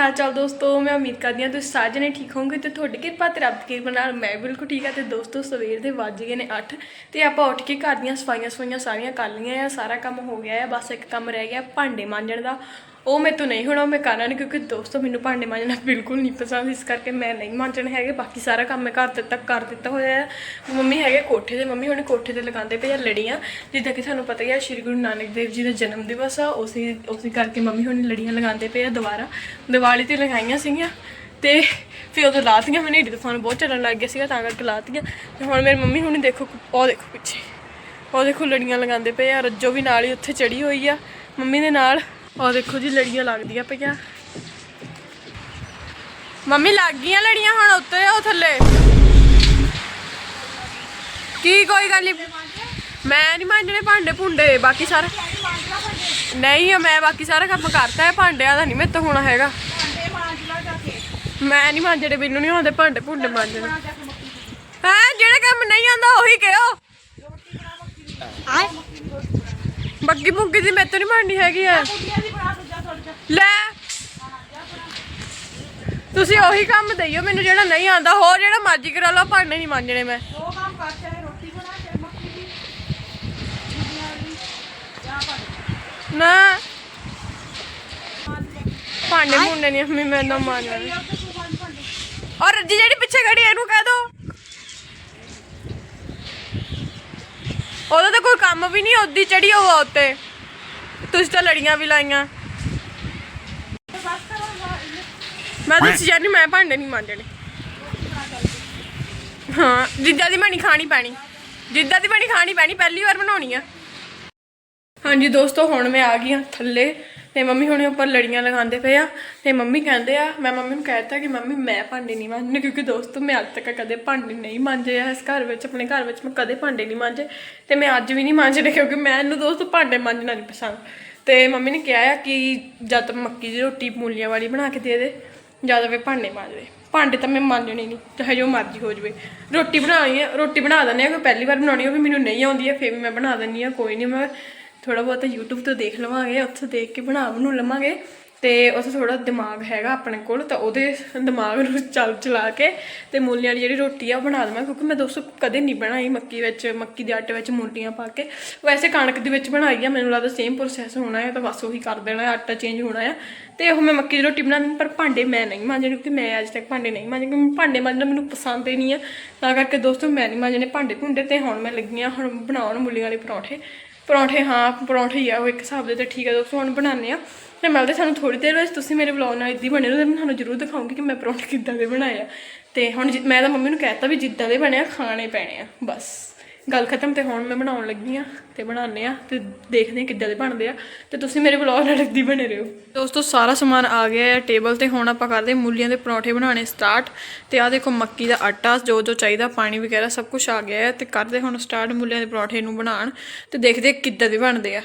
ਹਾਲ ਚਾਲ ਦੋਸਤੋ, ਮੈਂ ਉਮੀਦ ਕਰਦੀ ਹਾਂ ਤੁਸੀਂ ਸਾਰੇ ਜਣੇ ਠੀਕ ਹੋਵੋਗੇ ਤੇ ਤੁਹਾਡੀ ਕਿਰਪਾ ਤੇ ਰੱਬ ਦੀ ਕਿਰਪਾ ਨਾਲ ਮੈਂ ਬਿਲਕੁਲ ਠੀਕ ਹਾਂ ਤੇ ਦੋਸਤੋ, ਸਵੇਰ ਦੇ ਵੱਜ ਗਏ ਨੇ 8 ਤੇ ਆਪਾਂ ਉੱਠ ਕੇ ਘਰ ਦੀਆਂ ਸਫਾਈਆਂ ਸਫਾਈਆਂ ਸਾਰੀਆਂ ਕਰ ਲਈਆਂ ਆ, ਸਾਰਾ ਕੰਮ ਹੋ ਗਿਆ ਹੈ ਬਸ ਇੱਕ ਕੰਮ ਰਹਿ ਗਿਆ ਭਾਂਡੇ ਮਾਂਜਣ ਦਾ। ਉਹ ਮੇਰੇ ਤੋਂ ਨਹੀਂ ਹੋਣਾ, ਉਹ ਮੈਂ ਕਰਨਾ ਨਹੀਂ ਕਿਉਂਕਿ ਦੋਸਤੋ ਮੈਨੂੰ ਭਾਂਡੇ ਮਾਂਜਣਾ ਬਿਲਕੁਲ ਨਹੀਂ ਪਸੰਦ, ਇਸ ਕਰਕੇ ਮੈਂ ਨਹੀਂ ਮਾਂਜਣੇ ਹੈਗੇ। ਬਾਕੀ ਸਾਰਾ ਕੰਮ ਮੈਂ ਘਰ ਤੇ ਤੱਕ ਕਰ ਦਿੱਤਾ ਹੋਇਆ ਹੈ। ਮੰਮੀ ਹੈਗੇ ਕੋਠੇ ਤੇ, ਮੰਮੀ ਹੁਣੇ ਕੋਠੇ ਤੇ ਲਗਾਉਂਦੇ ਪਏ ਆ ਲੜੀਆਂ। ਜਿੱਦਾਂ ਕਿ ਤੁਹਾਨੂੰ ਪਤਾ ਹੀ ਆ, ਸ਼੍ਰੀ ਗੁਰੂ ਨਾਨਕ ਦੇਵ ਜੀ ਦਾ ਜਨਮ ਦਿਵਸ ਆ, ਉਸੇ ਉਸੇ ਕਰਕੇ ਮੰਮੀ ਹੁਣੇ ਲੜੀਆਂ ਲਗਾਉਂਦੇ ਪਏ ਆ ਦੁਬਾਰਾ। ਦੀਵਾਲੀ ਤੇ ਲਗਾਈਆਂ ਸੀਗੀਆਂ, ਤੇ ਫਿਰ ਉਦੋਂ ਲਾਤੀਆਂ ਮੈਂ ਨੇੜੀ ਤੂਫਾਨ ਬਹੁਤ ਚੱਲਣ ਲੱਗ ਗਿਆ ਸੀਗਾ, ਤਾਂ ਕਰਕੇ ਲਾਤੀਆਂ। ਤੇ ਹੁਣ ਮੇਰੀ ਮੰਮੀ ਹੁਣੇ ਦੇਖੋ, ਉਹ ਦੇਖੋ ਪਿੱਛੇ, ਉਹ ਦੇਖੋ ਲੜੀਆਂ ਲਗਾਉਂਦੇ ਪਏ ਆ, ਰੱਜੋ ਵੀ ਨਾਲ ਹੀ ਉੱਥੇ ਚੜੀ ਹੋਈ ਆ। ਮੰਮੀ ਦੇ ਨਾਲ ਉਹ ਦੇਖੋ ਜੀ, ਲੜੀਆਂ ਲੱਗਦੀਆਂ ਪਈਆਂ। ਮੰਮੀ, ਲੱਗ ਗਈਆਂ ਲੜੀਆਂ ਹੁਣ ਉੱਤੇ ਉਹ ਥੱਲੇ। ਕੀ ਕੋਈ ਗੱਲ ਨਹੀਂ ਮੈਂ ਨਹੀਂ ਮਾਂਜਣੇ ਭਾਂਡੇ ਭੁੰਡੇ, ਬਾਕੀ ਸਾਰਾ ਨਹੀਂ ਮੈਂ ਬਾਕੀ ਸਾਰਾ ਕੰਮ ਕਰਤਾ ਹੈ, ਭਾਂਡਿਆਂ ਦਾ ਨਹੀਂ ਮੇਰੇ ਤੋਂ ਹੋਣਾ ਹੈਗਾ। ਮੈਂ ਨਹੀਂ ਮਾਂਜਣੇ, ਮੈਨੂੰ ਨਹੀਂ ਆਉਂਦੇ ਭਾਂਡੇ ਭੁੰਡੇ ਮਾਂਜਣੇ। ਹਾਂ, ਜਿਹੜਾ ਕੰਮ ਨਹੀਂ ਆਉਂਦਾ, ਉਹੀ ਕਿਹੋ। ਬੱਗੀ ਬੁੱਗੀ ਦੀ ਮੇਰੇ ਤੋਂ ਨਹੀਂ ਬਣਨੀ ਹੈਗੀ ਆ ਲੈ ਤੁਸੀਂ ਉਹੀ ਕੰਮ ਦਈਓ ਮੈਨੂੰ ਜਿਹੜਾ ਨਹੀਂ ਆਉਂਦਾ ਹੋਰ ਜਿਹੜਾ ਮਰਜ਼ੀ ਕਰਾ ਲਓ ਭਾਂਡੇ ਨਹੀਂ ਮਾਂਜਣੇ ਮੈਂ ਨਾ ਭਾਂਡੇ ਭੁੰਡੇ ਨਹੀਂ ਮੈਂ ਨਾ ਮਾਂਜਣੇ ਔਰ ਜਿਹੜੀ ਪਿੱਛੇ ਖੜੀ ਇਹਨੂੰ ਕਹਿ ਦੋ ਉਹਦਾ ਤਾਂ ਕੋਈ ਕੰਮ ਵੀ ਨਹੀਂ ਉੱਦੀ ਚੜੀ ਹੋਵਾ ਉੱਤੇ। ਤੁਸੀਂ ਤਾਂ ਲੜੀਆਂ ਵੀ ਲਾਈਆਂ। ਮੈਂ ਤਾਂ ਜਾਨੀ ਮੈਂ ਭਾਂਡੇ ਨਹੀਂ ਮਾਂਜਣੇ। ਹਾਂ, ਜਿੱਦਾਂ ਦੀ ਬਣੀ ਖਾਣੀ ਪੈਣੀ। ਜਿੱਦਾਂ ਦੀ ਬਣੀ ਖਾਣੀ ਪੈਣੀ, ਪਹਿਲੀ ਵਾਰ ਬਣਾਉਣੀ ਆ। ਹਾਂਜੀ ਦੋਸਤੋ, ਹੁਣ ਮੈਂ ਆ ਗਈ ਹਾਂ ਥੱਲੇ। ਤੇ ਮੰਮੀ ਹੁਣੇ ਉੱਪਰ ਲੜੀਆਂ ਲਗਾਉਂਦੇ ਪਏ ਆ, ਤੇ ਮੰਮੀ ਕਹਿੰਦੇ ਆ, ਮੈਂ ਮੰਮੀ ਨੂੰ ਕਹਿਤਾ ਕਿ ਮੰਮੀ ਮੈਂ ਭਾਂਡੇ ਨਹੀਂ ਮਾਂਜਣੇ ਕਿਉਂਕਿ ਦੋਸਤੋ ਮੈਂ ਅੱਜ ਤੱਕ ਕਦੇ ਭਾਂਡੇ ਨਹੀਂ ਮਾਂਜੇ ਆ, ਇਸ ਘਰ ਵਿੱਚ, ਆਪਣੇ ਘਰ ਵਿੱਚ ਮੈਂ ਕਦੇ ਭਾਂਡੇ ਨਹੀਂ ਮਾਂਜੇ ਤੇ ਮੈਂ ਅੱਜ ਵੀ ਨਹੀਂ ਮਾਂਜਣੇ ਕਿਉਂਕਿ ਮੈਨੂੰ ਦੋਸਤੋ ਭਾਂਡੇ ਮਾਂਜਣਾ ਨਹੀਂ ਪਸੰਦ। ਤੇ ਮੰਮੀ ਨੇ ਕਿਹਾ ਆ ਕਿ ਜਦ ਤੱਕ ਮੱਕੀ ਦੀ ਰੋਟੀ ਮੂਲੀਆਂ ਵਾਲੀ ਬਣਾ ਕੇ ਦੇ ਦੇ ਜ਼ਿਆਦਾ ਵੇ ਭਾਂਡੇ ਮਾਂਜਦੇ ਭਾਂਡੇ ਤਾਂ ਮੈਂ ਮਾਂਜਣੇ ਨਹੀਂ, ਚਾਹੇ ਜੋ ਮਰਜ਼ੀ ਹੋ ਜਵੇ। ਰੋਟੀ ਬਣਾਉਣੀ ਹੈ ਰੋਟੀ ਬਣਾ ਦਿੰਦੇ ਆ, ਕੋਈ ਪਹਿਲੀ ਵਾਰ ਬਣਾਉਣੀ ਹੋਵੇ ਮੈਨੂੰ ਨਹੀਂ ਆਉਂਦੀ ਹੈ ਫੇਰ ਵੀ ਮੈਂ ਬਣਾ ਦਿੰਦੀ ਆ, ਕੋਈ ਨਹੀਂ, ਮੈਂ ਥੋੜਾ ਬਹੁਤ YouTube ਤੋਂ ਦੇਖ ਲਵਾਂਗੇ, ਉੱਥੇ ਦੇਖ ਕੇ ਬਣਾ ਬਣੂ ਲਵਾਂਗੇ ਤੇ ਉੱਥੇ ਥੋੜਾ ਦਿਮਾਗ ਹੈਗਾ ਆਪਣੇ ਕੋਲ ਤਾਂ ਉਹਦੇ ਦਿਮਾਗ ਨੂੰ ਚੱਲ ਚਲਾ ਕੇ ਤੇ ਮੂਲੀਆਂ ਵਾਲੀ ਜਿਹੜੀ ਰੋਟੀ ਆ ਉਹ ਬਣਾ ਦਵਾਂ ਕਿਉਂਕਿ ਮੈਂ ਦੋਸਤੋ ਕਦੇ ਨਹੀਂ ਬਣਾਈ ਮੱਕੀ ਵਿੱਚ, ਮੱਕੀ ਦੇ ਆਟੇ ਵਿੱਚ ਮੂਲੀਆਂ ਪਾ ਕੇ। ਵੈਸੇ ਕਣਕ ਦੇ ਵਿੱਚ ਬਣਾਈ ਆ, ਮੈਨੂੰ ਲੱਗਦਾ ਸੇਮ ਪ੍ਰੋਸੈਸ ਹੋਣਾ ਹੈ ਤਾਂ ਬਸ ਉਹੀ ਕਰ ਦੇਣਾ ਹੈ ਆਟਾ ਚੇਂਜ ਹੋਣਾ ਹੈ ਤੇ ਉਹ ਮੈਂ ਮੱਕੀ ਦੀ ਰੋਟੀ ਬਣਾਉਂਦੀ ਪਰ ਭਾਂਡੇ ਮੈਂ ਨਹੀਂ ਮਾਂਜਣੇ ਕਿਉਂਕਿ ਮੈਂ ਅੱਜ ਤੱਕ ਭਾਂਡੇ ਨਹੀਂ ਮਾਂਜੇ, ਕਿਉਂਕਿ ਭਾਂਡੇ ਮਾਂਜਣਾ ਮੈਨੂੰ ਪਸੰਦ ਹੀ ਨਹੀਂ ਆ। ਤਾਂ ਕਰਕੇ ਦੋਸਤੋ ਮੈਂ ਨਹੀਂ ਮਾਂਜਣੇ ਭਾਂਡੇ ਭੁੰਡੇ ਤੇ ਹੁਣ ਮੈਂ ਲੱਗੀ ਹਾਂ, ਹੁਣ ਬਣਾਉਣ ਮੂਲੀਆਂ ਵਾਲੇ ਪਰੌਂਠੇ। ਪਰੌਂਠੇ, ਹਾਂ, ਪਰੌਂਠੇ ਹੀ ਆ, ਉਹ ਇੱਕ ਹਿਸਾਬ ਦੇ ਤੇ ਠੀਕ ਹੈ ਦੋਸਤੋ ਹੁਣ ਬਣਾਉਂਦੇ ਆ। ਤੇ ਮਿਲਦੇ ਸਾਨੂੰ ਥੋੜੀ ਦੇਰ ਵਿੱਚ ਤੁਸੀਂ ਮੇਰੇ ਵਲੌਗ ਨਾਲ ਇੱਦੀ ਬਣੇ ਰਹੋ, ਤੇ ਮੈਂ ਤੁਹਾਨੂੰ ਜ਼ਰੂਰ ਦਿਖਾਉਂਗੀ ਕਿ ਮੈਂ ਪਰੌਂਠੇ ਕਿੱਦਾਂ ਦੇ ਬਣਾਏ ਆ। ਤੇ ਹੁਣ ਜਿ- ਮੈਂ ਤਾਂ ਮੰਮੀ ਨੂੰ ਕਹਿਤਾ ਵੀ ਜਿੱਦਾਂ ਦੇ ਬਣੇ ਆ, ਖਾਣੇ ਪੈਣੇ ਆ, ਬਸ। ਗੱਲ ਖਤਮ ਤੇ ਹੁਣ ਮੈਂ ਬਣਾਉਣ ਲੱਗੀ ਆ ਤੇ ਬਣਾਉਂਦੇ ਆ ਤੇ ਦੇਖਦੇ ਆ ਕਿੱਦਾਂ ਦੇ ਬਣਦੇ ਆ। ਤੇ ਤੁਸੀਂ ਮੇਰੇ ਵਲੌਗ ਨਾਲ ਇੱਦੀ ਬਣੇ ਰਹੋ। ਦੋਸਤੋ, ਸਾਰਾ ਸਮਾਨ ਆ ਗਿਆ ਹੈ ਟੇਬਲ ਤੇ। ਹੁਣ ਆਪਾਂ ਕਰਦੇ ਹਾਂ ਮੂਲੀਆਂ ਦੇ ਪਰੌਂਠੇ ਬਣਾਉਣੇ ਸਟਾਰਟ ਤੇ ਆ ਦੇਖੋ ਮੱਕੀ ਦਾ ਆਟਾ, ਜੋ ਜੋ ਚਾਹੀਦਾ, ਪਾਣੀ ਵਗੈਰਾ ਸਭ ਕੁਝ ਆ ਗਿਆ ਹੈ। ਤੇ ਕਰਦੇ ਹੁਣ ਸਟਾਰਟ ਮੂਲੀਆਂ ਦੇ ਪਰੌਂਠੇ ਨੂੰ ਬਣਾਉਣ। ਤੇ ਦੇਖਦੇ ਕਿੱਦਾਂ ਦੇ ਬਣਦੇ ਆ।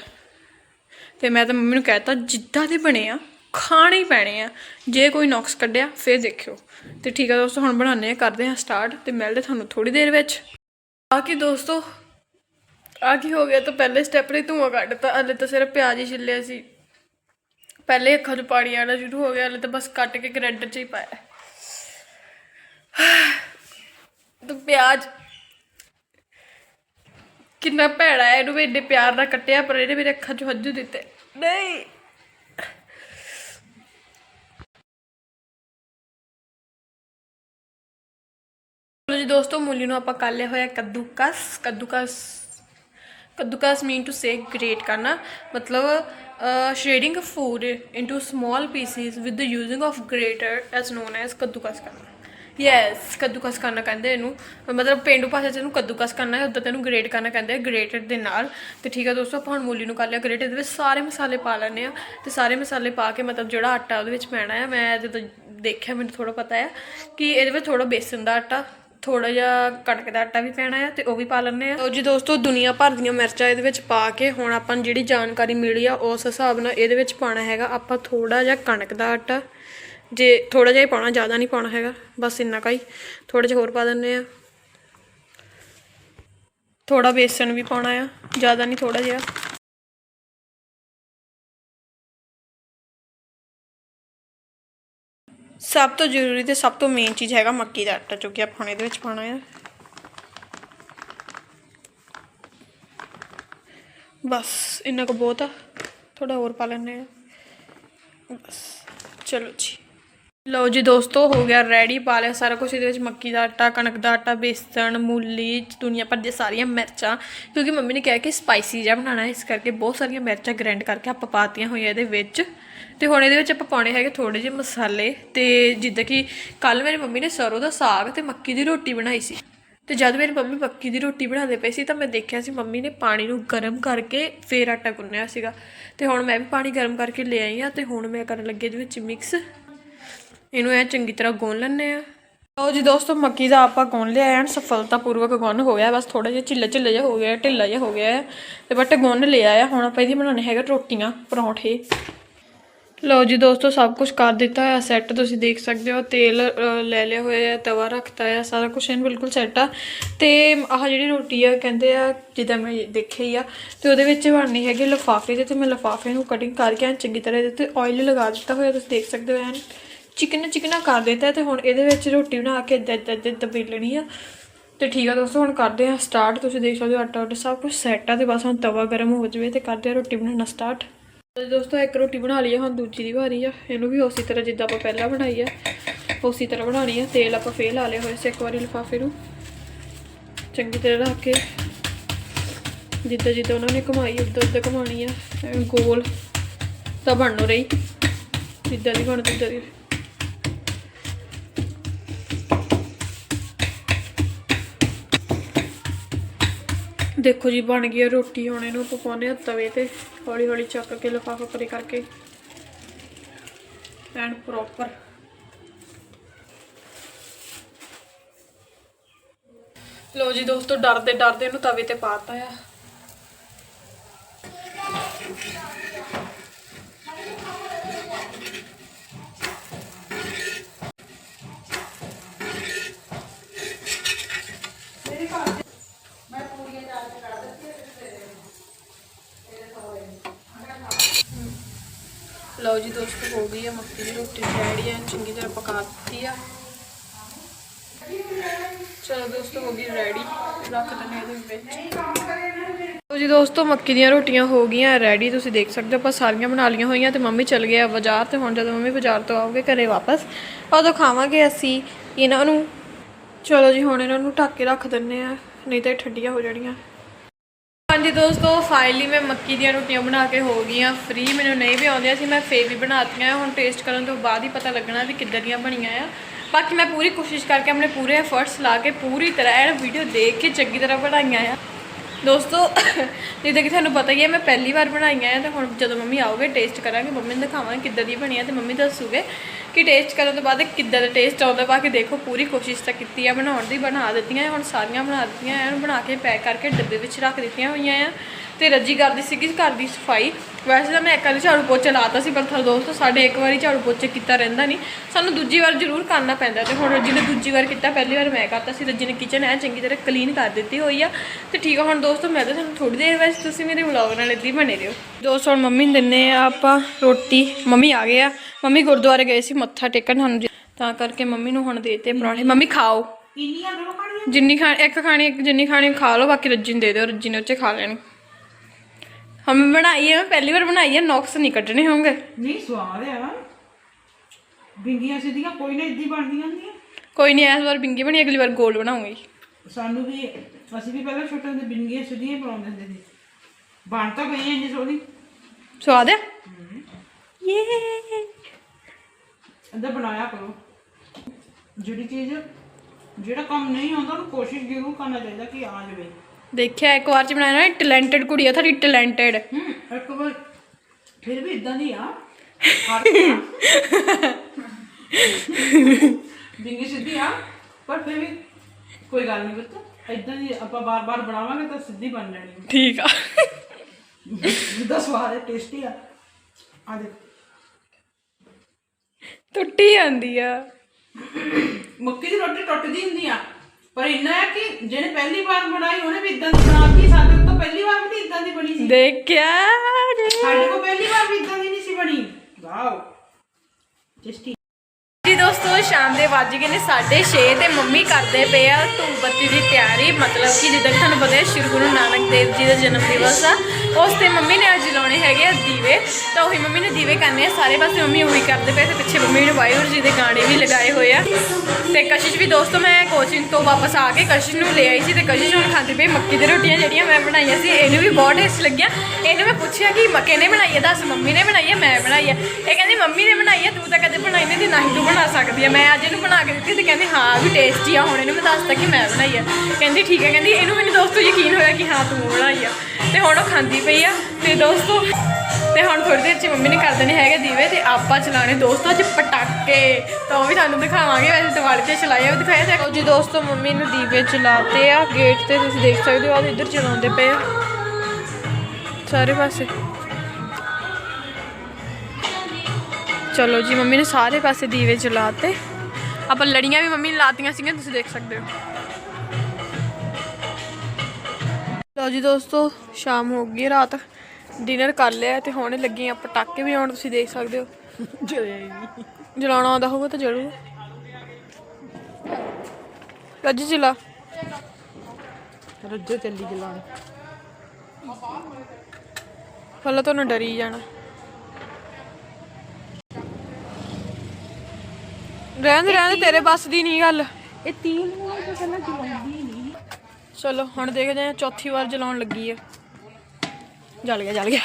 ਤੇ ਮੈਂ ਤਾਂ ਮੰਮੀ ਨੂੰ ਕਹਿਤਾ, ਜਿੱਦਾਂ ਦੇ ਬਣੇ ਆ, ਖਾਣੇ ਹੀ ਪੈਣੇ ਆ। ਜੇ ਕੋਈ ਨੁਕਸ ਕੱਢਿਆ, ਫੇਰ ਦੇਖਿਓ। ਤੇ ਠੀਕ ਆ ਦੋਸਤੋ, ਹੁਣ ਬਣਾਉਂਦੇ ਆ ਕਰਦੇ ਆ ਸਟਾਰਟ ਤੇ ਮਿਲਦੇ ਤੁਹਾਨੂੰ ਥੋੜੀ ਦੇਰ ਵਿੱਚ। ਆ ਕੀ ਦੋਸਤੋ, ਆ ਕੀ ਹੋ ਗਿਆ ਤਾਂ ਪਹਿਲੇ ਸਟੈਪ ਲਈ ਧੂਆਂ ਕੱਢਤਾ, ਹਲੇ ਤਾਂ ਸਿਰਫ ਪਿਆਜ਼ ਹੀ ਛਿੱਲਿਆ ਸੀ। ਪਹਿਲੇ ਅੱਖਾਂ 'ਚ ਪਾਣੀ ਆਣਾ ਸ਼ੁਰੂ ਹੋ ਗਿਆ, ਹਲੇ ਤਾਂ ਬਸ ਕੱਟ ਕੇ ਗ੍ਰੈਂਡਰ 'ਚ ਹੀ ਪਾਇਆ। ਤਾਂ ਪਿਆਜ਼, ਕਿੰਨਾ ਭੈੜਾ ਹੈ, ਇਹਨੂੰ ਮੈਂ ਇੰਨੇ ਪਿਆਰ ਨਾਲ ਕੱਟਿਆ, ਪਰ ਇਹਨੇ ਮੇਰੇ ਅੱਖਾਂ 'ਚ ਹੱਜੂ ਦਿੱਤੇ। ਨਹੀਂ। ਚਲੋ ਜੀ ਦੋਸਤੋ, ਮੂਲੀ ਨੂੰ ਆਪਾਂ ਕਰ ਲਿਆ ਹੋਇਆ ਕੱਦੂਕਸ। ਕੱਦੂਕਸ ਕੱਦੂਕਸ ਮੀਨ ਟੂ ਸੇ ਗ੍ਰੇਟ ਕਰਨਾ। ਮਤਲਬ shredding food into small pieces with the using of grater as known as ਕੱਦੂਕਸ ਕਰਨਾ। ਯੈਸ ਕੱਦੂਕਸ ਕਰਨਾ ਕਹਿੰਦੇ ਇਹਨੂੰ। ਮਤਲਬ ਪੇਂਡੂ ਭਾਸ਼ਾ 'ਚ ਇਹਨੂੰ ਕੱਦੂਕਸ ਕਰਨਾ ਹੈ ਉਦੋਂ ਤੈਨੂੰ ਗ੍ਰੇਟ ਕਰਨਾ ਕਹਿੰਦੇ ਆ ਗ੍ਰੇਟਰ ਦੇ ਨਾਲ। ਤੇ ਠੀਕ ਆ ਦੋਸਤੋ, ਆਪਾਂ ਹੁਣ ਮੂਲੀ ਨੂੰ ਕਰ ਲਿਆ। ਗ੍ਰੇਟਰ ਦੇ ਵਿੱਚ ਸਾਰੇ ਮਸਾਲੇ ਪਾ ਲੈਣੇ ਆ। ਤੇ ਸਾਰੇ ਮਸਾਲੇ ਪਾ ਕੇ ਮਤਲਬ ਜਿਹੜਾ ਆਟਾ ਉਹਦੇ ਵਿੱਚ ਪੈਣਾ ਹੈ ਮੈਂ ਜਦੋਂ ਦੇਖਿਆ, ਮੈਨੂੰ ਥੋੜਾ ਪਤਾ ਹੈ ਕਿ ਇਹਦੇ ਵਿੱਚ ਥੋੜਾ ਬੇਸਨ ਦਾ ਆਟਾ ਥੋੜਾ ਜਿਹਾ ਕਣਕ ਦਾ ਆਟਾ ਵੀ ਪੈਣਾ ਆ ਤੇ ਉਹ ਵੀ ਪਾ ਲੈਣੇ ਆ। ਜੀ ਦੋਸਤੋ, ਦੁਨੀਆ ਭਰ ਦੀਆਂ ਮਿਰਚਾਂ ਇਹਦੇ ਵਿੱਚ ਪਾ ਕੇ ਹੁਣ ਆਪਾਂ ਨੂੰ ਜਿਹੜੀ ਜਾਣਕਾਰੀ ਮਿਲੀ ਆ, ਉਸ ਹਿਸਾਬ ਨਾਲ ਇਹਦੇ ਵਿੱਚ ਪਾਣਾ ਹੈਗਾ ਆਪਾਂ ਥੋੜਾ ਜਿਹਾ ਕਣਕ ਦਾ ਆਟਾ। ਜੇ ਥੋੜਾ ਜਿਹਾ ਹੀ ਪਾਉਣਾ, ਜ਼ਿਆਦਾ ਨਹੀਂ ਪਾਉਣਾ ਹੈਗਾ, ਬਸ ਇੰਨਾ ਕਾ ਹੀ। ਥੋੜਾ ਜਿਹਾ ਹੋਰ ਪਾ ਦਿੰਨੇ ਆ। ਥੋੜਾ ਬੇਸਣ ਵੀ ਪਾਉਣਾ ਆ, ਜ਼ਿਆਦਾ ਨਹੀਂ ਥੋੜਾ ਜਿਹਾ। ਸਭ ਤੋਂ ਜ਼ਰੂਰੀ ਤੇ ਸਭ ਤੋਂ ਮੇਨ ਚੀਜ਼ ਹੈਗਾ ਮੱਕੀ ਦਾ ਆਟਾ, ਜੋ ਕਿ ਆਪਾਂ ਹੁਣ ਇਹਦੇ ਵਿੱਚ ਪਾਉਣਾ ਹੈ ਬਸ, ਇੰਨਾ ਕੁ ਬਹੁਤ ਆ। ਥੋੜਾ ਹੋਰ ਪਾ ਲੈਣੇ ਆ। ਬਸ, ਚਲੋ ਜੀ। ਲਓ ਜੀ ਦੋਸਤੋ, ਹੋ ਗਿਆ ਰੈਡੀ ਪਾ ਲਿਆ ਸਾਰਾ ਕੁਝ ਇਹਦੇ ਵਿੱਚ ਮੱਕੀ ਦਾ ਆਟਾ, ਕਣਕ ਦਾ ਆਟਾ, ਬੇਸਣ, ਮੂਲੀ, ਦੁਨੀਆ ਭਰ ਦੀਆਂ ਸਾਰੀਆਂ ਮਿਰਚਾਂ। ਕਿਉਂਕਿ ਮੰਮੀ ਨੇ ਕਿਹਾ ਕਿ ਸਪਾਈਸੀ ਜਿਹਾ ਬਣਾਉਣਾ ਇਸ ਕਰਕੇ ਬਹੁਤ ਸਾਰੀਆਂ ਮਿਰਚਾਂ ਗ੍ਰਾਈਂਡ ਕਰਕੇ ਆਪਾਂ ਪਾਤੀਆਂ ਹੋਈਆਂ ਇਹਦੇ ਵਿੱਚ। ਤੇ ਹੁਣ ਇਹਦੇ ਵਿੱਚ ਆਪਾਂ ਪਾਉਣੇ ਹੈਗੇ ਥੋੜੇ ਜਿਹੇ ਮਸਾਲੇ। ਤੇ ਜਿੱਦਾਂ ਕਿ ਕੱਲ ਮੇਰੀ ਮੰਮੀ ਨੇ ਸਰੋਂ ਦਾ ਸਾਗ ਤੇ ਮੱਕੀ ਦੀ ਰੋਟੀ ਬਣਾਈ ਸੀ। ਤੇ ਜਦ ਮੇਰੀ ਮੰਮੀ ਮੱਕੀ ਦੀ ਰੋਟੀ ਬਣਾਉਂਦੇ ਪਈ ਸੀ ਤਾਂ ਮੈਂ ਦੇਖਿਆ ਸੀ ਮੰਮੀ ਨੇ ਪਾਣੀ ਨੂੰ ਗਰਮ ਕਰਕੇ ਫੇਰ ਆਟਾ ਗੁੰਨਿਆ ਸੀਗਾ। ਤੇ ਹੁਣ ਮੈਂ ਵੀ ਪਾਣੀ ਗਰਮ ਕਰਕੇ ਲੈ ਆਈ ਆ ਤੇ ਹੁਣ ਮੈਂ ਕਰਨ ਲੱਗੀ ਇਹਦੇ ਵਿੱਚ ਮਿਕਸ ਇਹਨੂੰ ਐ ਚੰਗੀ ਤਰ੍ਹਾਂ ਗੁੰਨ ਲੈਣੇ ਆ ਲਓ ਜੀ ਦੋਸਤੋ, ਮੱਕੀ ਦਾ ਆਪਾਂ ਗੁੰਨ ਲਿਆ ਐਨ ਸਫਲਤਾਪੂਰਵਕ ਗੁੰਨ ਹੋ। ਗਿਆ ਬਸ ਥੋੜਾ ਜਿਹਾ ਢਿੱਲਾ ਢਿੱਲਾ ਜਿਹਾ ਹੋ ਗਿਆ ਢਿੱਲਾ ਜਿਹਾ ਹੋ ਗਿਆ ਹੈ। ਤੇ ਬਟ ਗੁੰਨ ਲਿਆ ਆ ਹੁਣ ਆਪਾਂ ਇਹਦੀ ਬਣਾਉਣੇ ਹੈਗਾ ਰੋਟੀਆਂ, ਪਰੌਂਠੇ। ਲਓ ਜੀ ਦੋਸਤੋ, ਸਭ ਕੁਝ ਕਰ ਦਿੱਤਾ ਹੋਇਆ ਸੈੱਟ ਤੁਸੀਂ ਦੇਖ ਸਕਦੇ ਹੋ। ਤੇਲ ਲੈ ਲਿਆ ਹੋਇਆ ਹੈ, ਤਵਾ ਰੱਖਤਾ ਹੈ, ਸਾਰਾ ਕੁਝ ਇਹਨ ਬਿਲਕੁਲ ਸੈੱਟ ਆ। ਤੇ ਆਹ ਜਿਹੜੀ ਰੋਟੀ ਆ, ਕਹਿੰਦੇ ਆ, ਜਿੱਦਾਂ ਮੈਂ ਦੇਖੀ ਆ, ਤੇ ਉਹਦੇ ਵਿੱਚ ਬਣਨੀ ਹੈਗੀ ਲਿਫਾਫੇ ਦੇ, ਤੇ ਮੈਂ ਲਿਫਾਫੇ ਨੂੰ ਕਟਿੰਗ ਕਰਕੇ ਐਨ ਚੰਗੀ ਤਰ੍ਹਾਂ ਇਹਦੇ ਤੇ ਆਇਲ ਲਗਾ ਦਿੱਤਾ ਹੋਇਆ, ਤੁਸੀਂ ਦੇਖ ਸਕਦੇ ਹੋ ਐਨ। ਚਿਕਨ ਚਿਕਨਾ ਕਰ ਦਿੱਤਾ ਹੈ ਤੇ ਹੁਣ ਇਹਦੇ ਵਿੱਚ ਰੋਟੀ ਬਣਾ ਕੇ ਇੱਦਾਂ ਇੱਦਾਂ ਇੱਦਾਂ ਇੱਦਾਂ ਆ। ਤੇ ਠੀਕ ਆ ਦੋਸਤੋ, ਹੁਣ ਕਰਦੇ ਆ ਸਟਾਰਟ ਤੁਸੀਂ ਦੇਖ ਸਕਦੇ ਹੋ ਆਟਾ ਆਟਾ ਸਭ ਕੁਝ ਸੈੱਟ ਆ ਤੇ ਬਸ ਹੁਣ ਤਵਾ ਗਰਮ ਹੋ ਜਾਵੇ ਤੇ ਕਰਦੇ ਆ ਰੋਟੀ ਬਣਾਉਣਾ ਸਟਾਰਟ ਤੇ ਦੋਸਤੋ, ਇੱਕ ਰੋਟੀ ਬਣਾ ਲਈ ਆ, ਹੁਣ ਦੂਜੀ ਦੀ ਵਾਰੀ ਆ। ਇਹਨੂੰ ਵੀ ਉਸੇ ਤਰ੍ਹਾਂ ਜਿੱਦਾਂ ਆਪਾਂ ਪਹਿਲਾਂ ਬਣਾਈ ਆ, ਉਸੇ ਤਰ੍ਹਾਂ ਬਣਾਉਣੀ ਆ। ਤੇਲ ਆਪਾਂ ਫੇਰ ਲਾ ਲਿਆ ਹੋਇਆ ਸੀ ਇੱਕ ਵਾਰੀ ਲਫਾਫੇ ਨੂੰ। ਚੰਗੀ ਤਰ੍ਹਾਂ ਰੱਖ ਕੇ ਜਿੱਦਾਂ ਜਿੱਦਾਂ ਉਹਨਾਂ ਨੇ ਕਮਾਈ ਉੱਦਾਂ ਉੱਦਾਂ ਘੁਮਾਉਣੀ ਆ। ਗੋਲ ਤਾਂ ਬਣ ਰਹੀ। ਜਿੱਦਾਂ ਦੀ ਬਣ ਜਿੱਦਾਂ ਦੀ। ਦੇਖੋ ਜੀ ਬਣ ਗਈ ਆ ਰੋਟੀ, ਹੁਣ ਇਹਨੂੰ ਪਕਾਉਣੇ ਆ ਤਵੇ ਤੇ, ਹੌਲੀ ਹੌਲੀ ਚੱਕ ਕੇ ਲਿਫਾਫਾ ਪਰੇ ਕਰਕੇ। ਐਂਡ ਪ੍ਰੋਪਰ ਲੋ ਜੀ ਦੋਸਤੋ ਡਰਦੇ ਡਰਦੇ ਇਹਨੂੰ ਤਵੇ ਤੇ ਪਾਤਾ ਆ। ਲਓ ਜੀ ਦੋਸਤੋ ਹੋ ਗਈ ਆ, ਮੱਕੀ ਦੀ ਰੋਟੀ ਰੈਡੀ ਆ, ਚੰਗੀ ਤਰ੍ਹਾਂ ਪਕਾ ਦਿੱਤੀ ਆ। ਚਲੋ ਦੋਸਤੋ, ਹੋ ਗਈ ਰੈਡੀ ਰੱਖ ਦਿੰਦੇ ਇਹਦੇ ਵਿੱਚ। ਲਓ ਜੀ, ਦੋਸਤੋ, ਮੱਕੀ ਦੀਆਂ ਰੋਟੀਆਂ ਹੋ ਗਈਆਂ ਰੈਡੀ ਤੁਸੀਂ ਦੇਖ ਸਕਦੇ ਹੋ, ਆਪਾਂ ਸਾਰੀਆਂ ਬਣਾ ਲਈਆਂ ਹੋਈਆਂ ਤੇ ਮੰਮੀ ਚਲ ਗਏ ਆ ਬਾਜ਼ਾਰ ਤੇ। ਹੁਣ ਜਦੋਂ ਮੰਮੀ ਬਾਜ਼ਾਰ ਤੋਂ ਆਉਗੇ, ਘਰੇ ਵਾਪਸ, ਉਦੋਂ ਖਾਵਾਂਗੇ ਅਸੀਂ ਇਹਨਾਂ ਨੂੰ। ਚਲੋ ਜੀ, ਹੁਣ ਇਹਨਾਂ ਨੂੰ ਢੱਕ ਕੇ ਰੱਖ ਦਿੰਨੇ ਆ, ਨਹੀਂ ਤਾਂ ਇਹ ਠੰਡੀਆਂ ਹੋ ਜਾਣੀਆਂ। ਹਾਂਜੀ ਦੋਸਤੋ ਫਾਈਨਲੀ ਮੈਂ ਮੱਕੀ ਦੀਆਂ ਰੋਟੀਆਂ ਬਣਾ ਕੇ ਹੋ ਗਈਆਂ ਫ੍ਰੀ ਮੈਨੂੰ ਨਹੀਂ ਵੀ ਆਉਂਦੀਆਂ ਸੀ, ਮੈਂ ਫੇਰ ਵੀ ਬਣਾਤੀਆਂ। ਹੁਣ ਟੇਸਟ ਕਰਨ ਤੋਂ ਬਾਅਦ ਹੀ ਪਤਾ ਲੱਗਣਾ ਵੀ ਕਿੱਦਾਂ ਦੀਆਂ ਬਣੀਆਂ ਆ। ਬਾਕੀ ਮੈਂ ਪੂਰੀ ਕੋਸ਼ਿਸ਼ ਕਰਕੇ ਆਪਣੇ ਪੂਰੇ ਐਫਰਟਸ ਲਾ ਕੇ ਪੂਰੀ ਤਰ੍ਹਾਂ ਇਹ ਵੀਡੀਓ ਦੇਖ ਕੇ ਚੰਗੀ ਤਰ੍ਹਾਂ ਬਣਾਈਆਂ ਆ। ਦੋਸਤੋ, ਜਿੱਦਾਂ ਕਿ ਤੁਹਾਨੂੰ ਪਤਾ ਹੀ ਹੈ, ਮੈਂ ਪਹਿਲੀ ਵਾਰ ਬਣਾਈਆਂ ਆ ਤੇ ਹੁਣ ਜਦੋਂ ਮੰਮੀ ਆਉਗੇ ਟੇਸਟ ਕਰਾਂਗੇ। ਮੰਮੀ ਨੂੰ ਦਿਖਾਵਾਂਗੇ ਕਿੱਦਾਂ ਦੀ ਬਣੀ ਬਣੀਆਂ ਤੇ ਮੰਮੀ ਦੱਸੂਗੇ ਕਿ ਟੇਸਟ ਕਰਨ ਤੋਂ ਬਾਅਦ ਕਿੱਦਾਂ ਦਾ ਟੇਸਟ ਆਉਂਦਾ। ਬਾਕੀ ਦੇਖੋ, ਪੂਰੀ ਕੋਸ਼ਿਸ਼ ਤਾਂ ਕੀਤੀ ਆ, ਬਣਾਉਣ ਦੀ ਬਣਾ ਦਿੱਤੀਆਂ, ਹੁਣ ਸਾਰੀਆਂ ਬਣਾ ਦਿੱਤੀਆਂ ਐਨ ਬਣਾ ਕੇ ਪੈਕ ਕਰਕੇ ਡੱਬੇ ਵਿੱਚ ਰੱਖ ਦਿੱਤੀਆਂ ਹੋਈਆਂ ਆ। ਤੇ ਰੱਜੀ ਕਰਦੀ ਸੀਗੀ ਘਰ ਦੀ ਸਫ਼ਾਈ। ਵੈਸੇ ਤਾਂ ਮੈਂ ਇੱਕ ਵਾਰੀ ਝਾੜੂ ਪੋਚਾ ਲਾਤਾ ਸੀ ਪਰ ਥਲ ਦੋਸਤੋ ਸਾਡੇ ਇੱਕ ਵਾਰੀ ਝਾੜੂ ਪੋਚਾ ਕੀਤਾ ਰਹਿੰਦਾ ਨਹੀਂ। ਸਾਨੂੰ ਦੂਜੀ ਵਾਰ ਜ਼ਰੂਰ ਕਰਨਾ ਪੈਂਦਾ ਤੇ ਹੁਣ ਰੱਜੀ ਨੇ ਦੂਜੀ ਵਾਰ ਕੀਤਾ ਪਹਿਲੀ ਵਾਰ ਮੈਂ ਕਰਤਾ ਸੀ। ਰੱਜੀ ਨੇ ਕਿਚਨ ਐ ਚੰਗੀ ਤਰ੍ਹਾਂ ਕਲੀਨ ਕਰ ਦਿੱਤੀ ਹੋਈ ਆ। ਤੇ ਠੀਕ ਆ ਹੁਣ ਦੋਸਤੋ ਮੈਂ ਤਾਂ ਤੁਹਾਨੂੰ ਥੋੜੀ ਦੇਰ ਵਿੱਚ ਤੁਸੀਂ ਮੇਰੇ ਵਲੌਗ ਨਾਲ ਇੱਦਾਂ ਬਣੇ ਰਹੋ। ਦੋਸਤੋ ਹੁਣ ਮੰਮੀ ਨੂੰ ਦਿੰਨੇ ਆ ਆਪਾਂ ਰੋਟੀ। ਮੰਮੀ ਆ ਗਏ ਆ। ਮੰਮੀ ਗੁਰਦੁਆਰੇ ਗਏ ਸੀ ਮੱਥਾ ਟੇਕਣ ਸਾਨੂੰ ਤਾਂ ਕਰਕੇ ਮੰਮੀ ਨੂੰ ਹੁਣ ਦੇਤੇ ਪਰੌਂਠੇ। ਮੰਮੀ ਖਾਓ। ਜਿੰਨੀ ਖਾ ਇੱਕ ਖਾਣੀ ਇੱਕ ਜਿੰਨੀ ਖਾਣੀ ਖਾ ਲਓ ਬਾਕੀ ਰੱਜੀ ਨੂੰ ਦੇ ਦਿਓ। ਰੱਜੀ ਨੇ ਉੱਚੇ ਖਾ ਲੈਣੀ। ਹਮ ਬਣਾਈ ਹੈ ਮੈਂ ਪਹਿਲੀ ਵਾਰ ਬਣਾਈ ਹੈ ਨੌਕਸ ਨਹੀਂ ਕੱਢਣੇ ਹੋਣਗੇ। ਨਹੀਂ ਸਵਾਦ ਆ ਬਿੰਗੀਆਂ ਸਿੱਧੀਆਂ ਕੋਈ ਨਾ ਇੱਦੀ ਬਣਦੀਆਂ ਹੁੰਦੀਆਂ। ਕੋਈ ਨਹੀਂ ਇਸ ਵਾਰ ਬਿੰਗੀ ਬਣੀ ਅਗਲੀ ਵਾਰ ਗੋਲ ਬਣਾਉਂਗੀ। ਸਾਨੂੰ ਵੀ ਅਸੀਂ ਵੀ ਪਹਿਲਾਂ ਛੋਟੇ ਹੁੰਦੇ ਬਿੰਗੀਆਂ ਸਿੱਧੀਆਂ ਹੀ ਬਣਾਉਂਦੇ ਹੁੰਦੇ ਸੀ। ਬਣ ਤਾਂ ਗਈਆਂ ਇੰਨੀ ਸੋਹਣੀ। ਸਵਾਦ ਹੈ ਯੇ ਏਦਾਂ ਬਣਾਇਆ ਕਰੋ। ਜਿਹੜੀ ਚੀਜ਼ ਜਿਹੜਾ ਕੰਮ ਨਹੀਂ ਆਉਂਦਾ ਉਹਨੂੰ ਕੋਸ਼ਿਸ਼ ਜ਼ਰੂਰ ਕਰਨਾ ਚਾਹੀਦਾ ਕਿ ਆ ਜਾਵੇ। ਦੇਖਿਆ ਇੱਕ ਵਾਰ ਚ ਬਣਾਇਆ ਨਾ ਟੈਲੈਂਟਡ ਕੁੜੀ ਆ ਤੁਹਾਡੀ ਟੈਲੈਂਟਡ ਹੂੰ ਇੱਕ ਵਾਰ ਫਿਰ ਵੀ ਇਦਾਂ ਦੀ ਆ। ਬਿੰਗੀ ਸਿੱਧੀ ਆ ਪਰ ਫਿਰ ਵੀ ਕੋਈ ਗੱਲ ਨਹੀਂ ਬੱਤ ਇਦਾਂ ਦੀ ਆਪਾਂ ਬਾਰ-ਬਾਰ ਬਣਾਵਾਂਗੇ ਤਾਂ ਸਿੱਧੀ ਬਣ ਜਾਣੀ ਠੀਕ ਆ। ਜਿੱਦਾਂ ਸਵਾਦ ਹੈ ਟੇਸਟੀ ਆ। ਆ ਦੇਖ। ਟੁੱਟੀ ਜਾਂਦੀ ਆ। ਮੱਕੀ ਦੀ ਰੋਟੀ ਟੁੱਟਦੀ ਹੁੰਦੀ ਆ। ਪਰ ਇੰਨਾ ਹੈ ਕਿ ਜਿਹਨੇ ਪਹਿਲੀ ਵਾਰ ਬਣਾਈ ਉਹਨੇ ਵੀ ਇਦਾਂ ਦੀ ਬਣਾਤੀ ਸਾਡੇ ਤੋਂ ਪਹਿਲੀ ਵਾਰ ਵੀ ਇਦਾਂ ਦੀ ਬਣੀ ਸੀ। ਦੇਖਿਆ ਸਾਡੇ ਕੋਲ ਪਹਿਲੀ ਵਾਰ ਵੀ ਇਦਾਂ ਦੀ ਨਹੀਂ ਸੀ ਬਣੀ। ਵਾਓ। ਟੇਸਟੀ ਦੋਸਤੋ ਸ਼ਾਮ ਦੇ ਵੱਜ ਗਏ ਨੇ 6:30 ਤੇ ਮੰਮੀ ਕਰਦੇ ਪਏ ਆ ਧੂਪ ਬੱਤੀ ਦੀ ਤਿਆਰੀ। ਮਤਲਬ ਕਿ ਜਿੱਦਾਂ ਕਿ ਤੁਹਾਨੂੰ ਪਤਾ ਹੈ, ਸ਼੍ਰੀ ਗੁਰੂ ਨਾਨਕ ਦੇਵ ਜੀ ਦਾ ਜਨਮ ਦਿਵਸ ਆ। ਉਸ ਤੇ ਮੰਮੀ ਨੇ ਅੱਜ ਲਾਉਣੇ ਹੈਗੇ ਆ ਦੀਵੇ। ਤਾਂ ਉਹੀ ਮੰਮੀ ਨੇ ਦੀਵੇ ਕਰਨੇ ਆ। ਸਾਰੇ ਪਾਸੇ ਮੰਮੀ ਉਹੀ ਕਰਦੇ ਪਏ ਤੇ ਪਿੱਛੇ ਮੰਮੀ ਨੇ ਵਾਹਿਗੁਰੂ ਜੀ ਦੇ ਗਾਣੇ ਵੀ ਲਗਾਏ ਹੋਏ ਆ। ਤੇ ਕਸ਼ਿਸ਼ ਵੀ ਦੋਸਤੋ, ਮੈਂ ਕੋਚਿੰਗ ਤੋਂ ਵਾਪਸ ਆ ਕੇ ਕਸ਼ਿਸ਼ ਨੂੰ ਲੈ ਆਈ ਸੀ ਤੇ ਕਸ਼ਿਸ਼ ਹੁਣ ਖਾਂਦੀ ਪਈ ਮੱਕੀ ਦੀਆਂ ਰੋਟੀਆਂ ਜਿਹੜੀਆਂ ਮੈਂ ਬਣਾਈਆਂ ਸੀ, ਇਹਨੂੰ ਵੀ ਬਹੁਤ ਟੇਸਟ ਲੱਗਿਆ। ਇਹਨੂੰ ਮੈਂ ਪੁੱਛਿਆ ਕਿ ਮੱਕੇ ਨੇ ਬਣਾਈ ਹੈ ਦੱਸ, ਮੰਮੀ ਨੇ ਬਣਾਈ ਹੈ ਮੈਂ ਬਣਾਈ ਹੈ ਇਹ ਕਹਿੰਦੀ, ਮੰਮੀ ਨੇ ਬਣਾਈ ਹੈ ਤੂੰ ਤਾਂ ਬਣਾਈ ਨਹੀਂ ਤੇ ਨਾ ਹੀ ਤੂੰ ਬਣਾ ਸਕਦੀ ਹੈ ਮੈਂ ਅੱਜ ਇਹਨੂੰ ਬਣਾ ਕੇ ਦਿੱਤੀ ਤੇ ਕਹਿੰਦੀ, ਹਾਂ ਵੀ ਟੇਸਟੀ ਆ, ਹੁਣ ਇਹਨੂੰ ਮੈਂ ਦੱਸਤਾ ਕਿ ਮੈਂ ਬਣਾਈ ਹੈ ਕਹਿੰਦੀ, ਠੀਕ ਹੈ ਕਹਿੰਦੀ, ਇਹਨੂੰ ਮੈਨੂੰ ਦੋਸਤੋ ਯਕੀਨ ਹੋਇਆ ਕਿ ਹਾਂ, ਤੂੰ ਬਣਾਈ ਆ। ਤੇ ਹੁਣ ਉਹ ਖਾਂਦੀ ਪਈ ਆ। ਤੇ ਦੋਸਤੋ, ਤੇ ਹੁਣ ਥੋੜੀ ਦੇਰ ਚ ਮੰਮੀ ਨੇ ਕਰ ਦੇਣੇ ਹੈਗੇ ਦੀਵੇ ਤੇ ਆਪਾਂ ਚਲਾਣੇ ਦੋਸਤੋ ਅੱਜ ਪਟਾਕੇ। ਤਾਂ ਉਹ ਵੀ ਤੁਹਾਨੂੰ ਦਿਖਾਵਾਂਗੇ। ਵੈਸੇ ਦੀਵਾਲੀ ਤੇ ਚਲਾਏ ਉਹ ਦਿਖਾਇਆ ਜਾਏਗਾ ਜੀ ਦੋਸਤੋ, ਮੰਮੀ ਨੇ ਦੀਵੇ ਚਲਾਤੇ ਆ। ਗੇਟ ਤੇ ਤੁਸੀਂ ਦੇਖ ਸਕਦੇ ਹੋ ਆ ਇੱਧਰ ਚਲਾਉਂਦੇ ਪਏ ਆ। ਸਾਰੇ ਪਾਸੇ। ਚਲੋ ਜੀ ਮੰਮੀ ਨੇ ਸਾਰੇ ਪਾਸੇ ਦੀਵੇ ਚਲਾਤੇ ਆਪਾਂ ਲੜੀਆਂ ਵੀ ਮੰਮੀ ਨੇ ਲਾਤੀਆਂ ਸੀਗੀਆਂ ਤੁਸੀਂ ਦੇਖ ਸਕਦੇ ਹੋ। ਲਓ ਜੀ ਦੋਸਤੋ ਸ਼ਾਮ ਹੋ ਗਈ ਰਾਤ। ਡਿਨਰ ਕਰ ਲਿਆ ਤੇ ਹੁਣ ਲੱਗੇ ਆ ਪਟਾਕੇ ਵੀ ਆਉਣ ਤੁਸੀਂ ਦੇਖ ਸਕਦੇ ਹੋ। ਜਲਾਉਣਾ ਆਉਂਦਾ ਹੋਊਗਾ ਤਾਂ ਜਲੂ ਰੱਜ ਚਲਾ ਰੱਜੋ ਚੱਲੀ ਜਲਾਣ ਪਹਿਲਾਂ ਤੁਹਾਨੂੰ ਡਰੀ ਜਾਣਾ। ਰਹਿਣ ਦੇ ਰਹਿਣ ਦੇ ਤੇਰੇ ਬੱਸ ਦੀ ਨਹੀਂ ਗੱਲ। ਇਹ ਤੀਨ ਨੂੰ ਤਾਂ ਪਹਿਲਾਂ ਜਲਾਉਂਦੀ ਨਹੀਂ। ਚਲੋ ਹੁਣ ਦੇਖਦੇ ਹਾਂ ਚੌਥੀ ਵਾਰ ਜਲਾਉਣ ਲੱਗੀ ਆ। ਜਲ ਗਿਆ ਜਲ ਗਿਆ।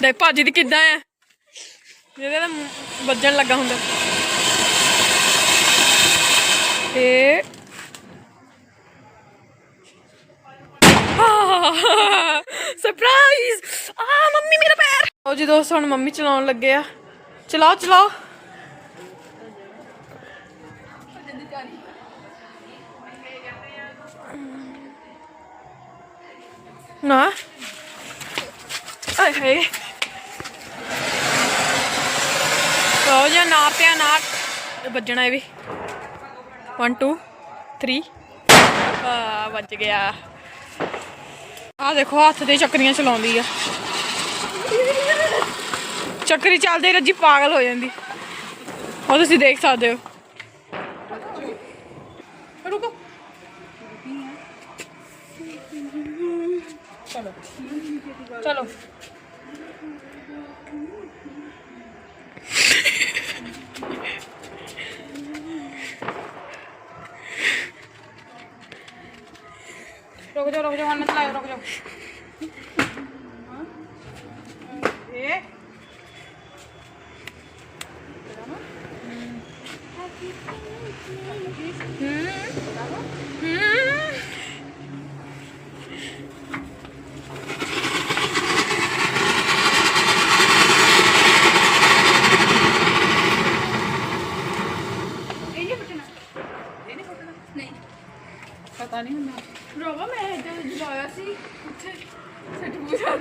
ਦੇਖ ਭਾਜੀ ਦੀ ਕਿੱਦਾਂ ਆ? ਜਿਹਦੇ ਮੂੰਹ ਵੱਜਣ ਲੱਗਾ ਹੁੰਦਾ। ਤੇ ਸਰਪ੍ਰਾਈਜ਼ ਆ ਮੰਮੀ ਮੇਰਾ ਪੈਰ। ਉਹ ਜੀ ਦੋਸਤ ਹੁਣ ਮੰਮੀ ਚਲਾਉਣ ਲੱਗੇ ਆ। ਚਲਾਓ ਚਲਾਓ। ਨਾ। ਆਏ ਹਾਏ। ਲਓ ਜੀ ਨਾਪ ਪਿਆ ਨਾਪ। ਵੱਜਣਾ ਇਹ ਵੀ। 1 2 3 ਆ, ਵੱਜ ਗਿਆ। ਆ ਦੇਖੋ, ਹੱਥ ਦੇ ਚੱਕਰੀਆਂ ਚਲਾਉਂਦੀ ਆ। ਚੱਕਰੀ ਚੱਲਦੇ ਰੱਜੀ ਪਾਗਲ ਹੋ ਜਾਂਦੀ। ਉਹ ਤੁਸੀਂ ਦੇਖ ਸਕਦੇ ਹੋ। চলো। রোগ যাও রোগ যাও অন্য রোগ যাও।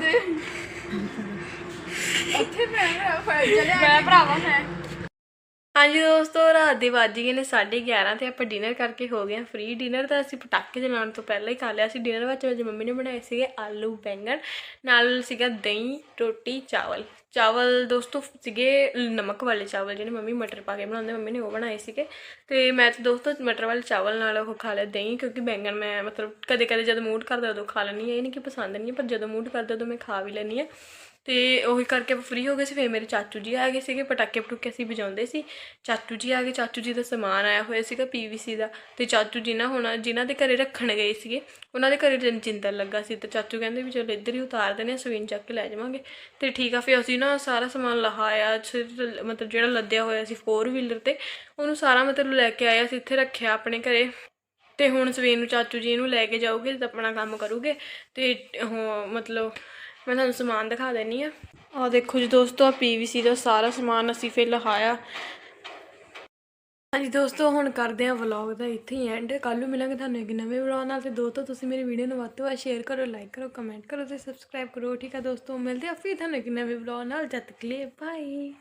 ਪੂਜਾ ਦੇ ਮੈਂ ਫਾਇਲ ਚਲਿਆ ਮੈਂ ਭਰਾਵਾ ਮੈਂ। ਹਾਂਜੀ ਦੋਸਤੋ ਰਾਤ ਦੇ ਵੱਜ ਗਏ ਨੇ 11:30 ਤੇ ਆਪਾਂ ਡਿਨਰ ਕਰਕੇ ਹੋ ਗਏ ਆ ਫ੍ਰੀ ਡਿਨਰ ਤਾਂ ਅਸੀਂ ਪਟਾਕੇ ਜਲਾਉਣ ਤੋਂ ਪਹਿਲਾਂ ਹੀ ਖਾ ਲਿਆ ਸੀ। ਡਿਨਰ ਵਿੱਚ ਅੱਜ ਮੰਮੀ ਨੇ ਬਣਾਏ ਸੀਗੇ ਆਲੂ ਬੈਂਗਣ ਨਾਲ ਸੀਗਾ ਦਹੀਂ ਰੋਟੀ ਚਾਵਲ। ਚਾਵਲ ਦੋਸਤੋ ਸੀਗੇ ਨਮਕ ਵਾਲੇ ਚਾਵਲ ਜਿਹੜੇ ਮੰਮੀ ਮਟਰ ਪਾ ਕੇ ਬਣਾਉਂਦੇ ਮੰਮੀ ਨੇ ਉਹ ਬਣਾਏ ਸੀਗੇ। ਤੇ ਮੈਂ ਤਾਂ ਦੋਸਤੋ ਮਟਰ ਵਾਲੇ ਚਾਵਲ ਨਾਲ ਉਹ ਖਾ ਲਿਆ ਦਹੀਂ ਕਿਉਂਕਿ ਬੈਂਗਣ ਮੈਂ ਮਤਲਬ ਕਦੇ ਕਦੇ ਜਦ ਮੂਡ ਕਰਦਾ ਉਦੋਂ ਖਾ ਲੈਂਦੀ ਹਾਂ। ਇਹ ਨਹੀਂ ਕਿ ਪਸੰਦ ਨਹੀਂ ਹੈ, ਪਰ ਜਦੋਂ ਮੂਡ ਕਰਦਾ ਉਦੋਂ ਮੈਂ ਖਾ ਵੀ ਲੈਂਦੀ ਹਾਂ। ਤੇ ਉਹੀ ਕਰਕੇ ਫ੍ਰੀ ਹੋ ਗਏ ਸੀ, ਫਿਰ ਮੇਰੇ ਚਾਚੂ ਜੀ ਆ ਗਏ ਸੀਗੇ, ਪਟਾਕੇ ਪਟੂਕੇ ਅਸੀਂ ਵਜਾਉਂਦੇ ਸੀ। ਚਾਚੂ ਜੀ ਆ ਗਏ, ਚਾਚੂ ਜੀ ਦਾ ਸਮਾਨ ਆਇਆ ਹੋਇਆ ਸੀਗਾ ਪੀਵੀਸੀ ਦਾ ਤੇ ਚਾਚੂ ਜੀ ਨਾ ਹੁਣ ਜਿਨ੍ਹਾਂ ਦੇ ਘਰੇ ਰੱਖਣ ਗਏ ਸੀਗੇ, ਉਹਨਾਂ ਦੇ ਘਰੇ ਜਿੰ- ਲੱਗਾ ਸੀ ਤੇ ਚਾਚੂ ਕਹਿੰਦੇ ਵੀ ਚਲੋ ਇੱਧਰ ਹੀ ਉਤਾਰ ਦਿੰਦੇ ਆ ਸਵੀਨ ਚੱਕ ਕੇ ਲੈ ਜਾਵਾਂਗੇ। ਤੇ ਠੀਕ ਆ, ਫਿਰ ਅਸੀਂ ਨਾ ਸਾਰਾ ਸਮਾਨ ਲਹਾਇਆ ਸਿਰ- ਮਤਲਬ ਜਿਹੜਾ ਲੱਦਿਆ ਹੋਇਆ ਸੀ 4 ਵੀਲਰ ਤੇ, ਉਹਨੂੰ ਸਾਰਾ ਮਤਲਬ ਲੈ ਕੇ ਆਇਆ ਸੀ, ਇੱਥੇ ਰੱਖਿਆ ਆਪਣੇ ਘਰੇ। ਤੇ ਹੁਣ ਸਵੇਰ ਨੂੰ ਚਾਚੂ ਜੀ ਇਹਨੂੰ ਲੈ ਕੇ ਜਾਓਗੇ ਤੇ ਆਪਣਾ ਕੰਮ ਕਰੂਗੇ। ਤੇ ਉਹ ਮਤਲਬ ਮੈਂ ਤੁਹਾਨੂੰ ਸਮਾਨ ਦਿਖਾ ਦੇਣੀ ਆ। ਆ ਦੇਖੋ ਜੀ ਦੋਸਤੋ ਆ ਪੀਵੀਸੀ ਦਾ ਸਾਰਾ ਸਮਾਨ ਅਸੀਂ ਫਿਰ ਲਹਾਇਆ ਹਾਂਜੀ ਦੋਸਤੋ, ਹੁਣ ਕਰਦੇ ਆ ਵਲੌਗ ਦਾ ਇੱਥੇ ਹੀ ਐਂਡ ਕੱਲ ਨੂੰ ਮਿਲਾਂਗੇ ਤੁਹਾਨੂੰ ਇੱਕ ਨਵੇਂ ਵਲੌਗ ਨਾਲ। ਤੇ ਦੋਸਤੋ, ਤੁਸੀਂ ਮੇਰੀ ਵੀਡੀਓ ਨੂੰ ਵੱਧ ਤੋਂ ਵੱਧ ਸ਼ੇਅਰ ਕਰੋ ਲਾਈਕ ਕਰੋ ਕਮੈਂਟ ਕਰੋ ਤੇ ਸਬਸਕ੍ਰਾਈਬ ਕਰੋ। ਠੀਕ ਆ ਦੋਸਤੋ, ਮਿਲਦੇ ਆ ਫਿਰ ਤੁਹਾਨੂੰ ਇੱਕ ਨਵੇਂ ਵਲੌਗ ਨਾਲ। ਜਦ ਤੱਕ ਲਈ ਬਾਏ